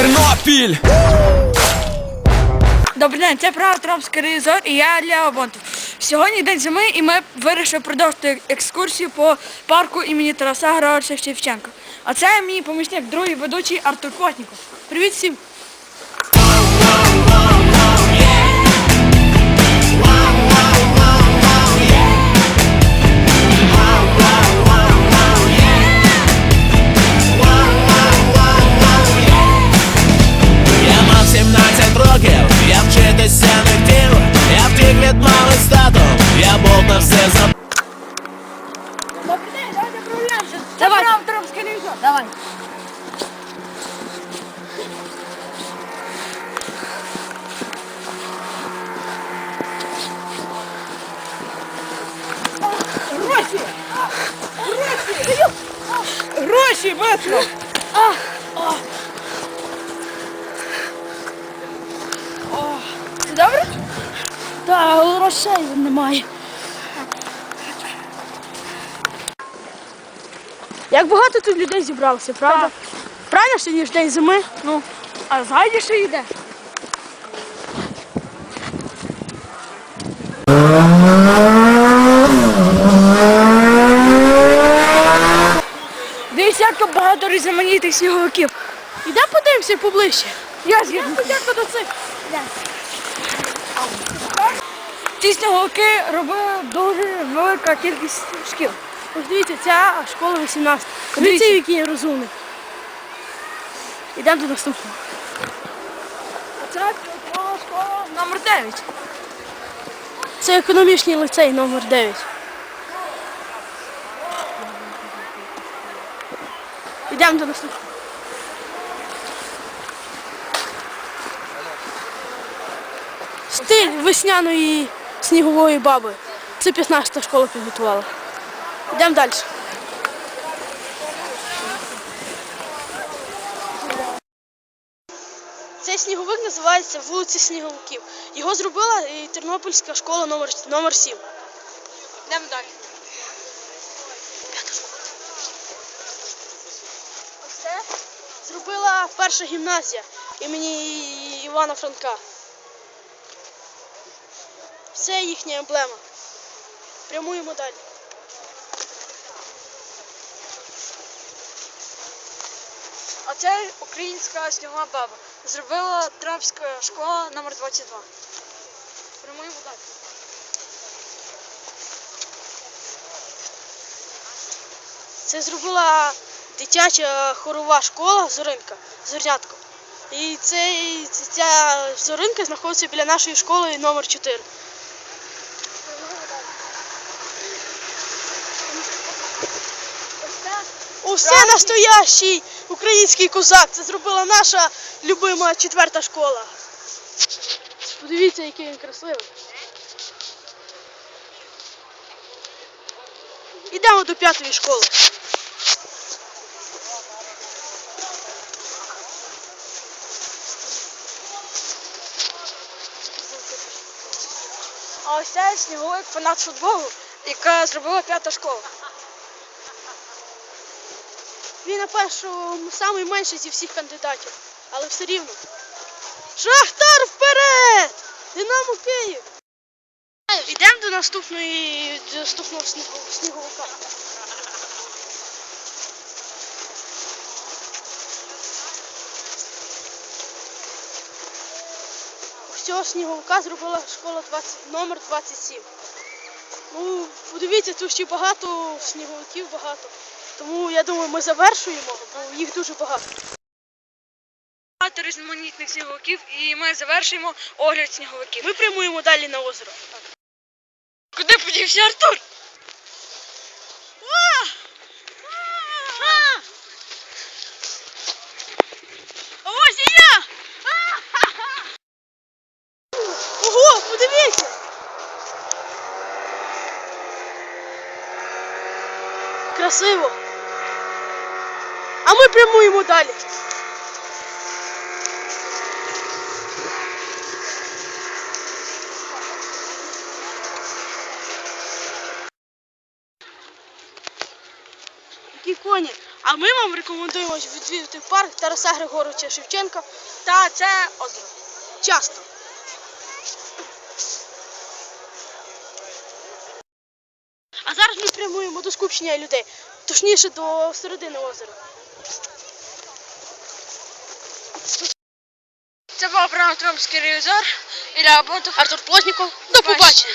Тернопіль! Добрий день, це правда Трампський Ревізор і я Лео Бонтов. Сьогодні день зими і ми вирішили продовжити екскурсію по парку імені Тараса Григоровича Шевченка. А це мій помічник, другий ведучий Артур Плотніков. Привіт всім! Гроші, бачу! Це добре? Та грошей немає. Як багато тут людей зібралося, правда? Так. Правильно, що ніж день зими? Ну, а згайді ще йде. Дивіться, як тут багато різноманітних сніговиків. Ідемо подивимося поближче. Я згідно. Подякую до цих. Ці сніговики робили дуже велика кількість шкіл. Ось дивіться, ця школа 18. Дивіться. Дивіться, який я розумний. Ідемо до наступного. А це школа номер 9. Це економічний лицей номер 9. Ідемо до наступного. Стиль весняної снігової баби. Це 15-та школа підготувала. Йдемо далі. Цей сніговик називається вулиця Сніговиків. Його зробила Тернопільська школа номер, номер 7. Йдемо далі. Ось це зробила перша гімназія імені Івана Франка. Це їхня емблема. Прямуємо далі. А це українська снігова баба. Зробила Трапська школа номер 22. Прямуємо далі. Це зробила дитяча хорова школа Зоринка, Зорнятко. І цей, ця зоринка знаходиться біля нашої школи номер 4. Усе настоящий український козак. Це зробила наша любима четверта школа. Подивіться, який він красивий. Ідемо до п'ятої школи. А ось цей сніговик фанат футболу, яка зробила п'ята школа. Він на першому найменший зі всіх кандидатів, але все рівно. Шахтар вперед! Динамо Київ! Йдемо до наступної до наступного сніговика. Цього сніговика зробила школа 20, номер 27. Ну, подивіться, тут ще багато сніговиків багато. Тому я думаю, ми завершуємо, бо їх дуже багато. Багато різноманітних сніговиків і ми завершуємо огляд сніговиків. Ми прямуємо далі на озеро. Куди подівся Артур? А ось і я! Ого, подивіться! Красиво. А ми прямуємо далі. Які коні. А А ми вам рекомендуємо відвідати парк Тараса Григоровича Шевченка Та це озеро. часто. А зараз ми прямуємо до скупчення людей, точніше до середини озера. Це був програма Тромський ревізор. Ілля Абонтов, Артур Плотніков. До побачення!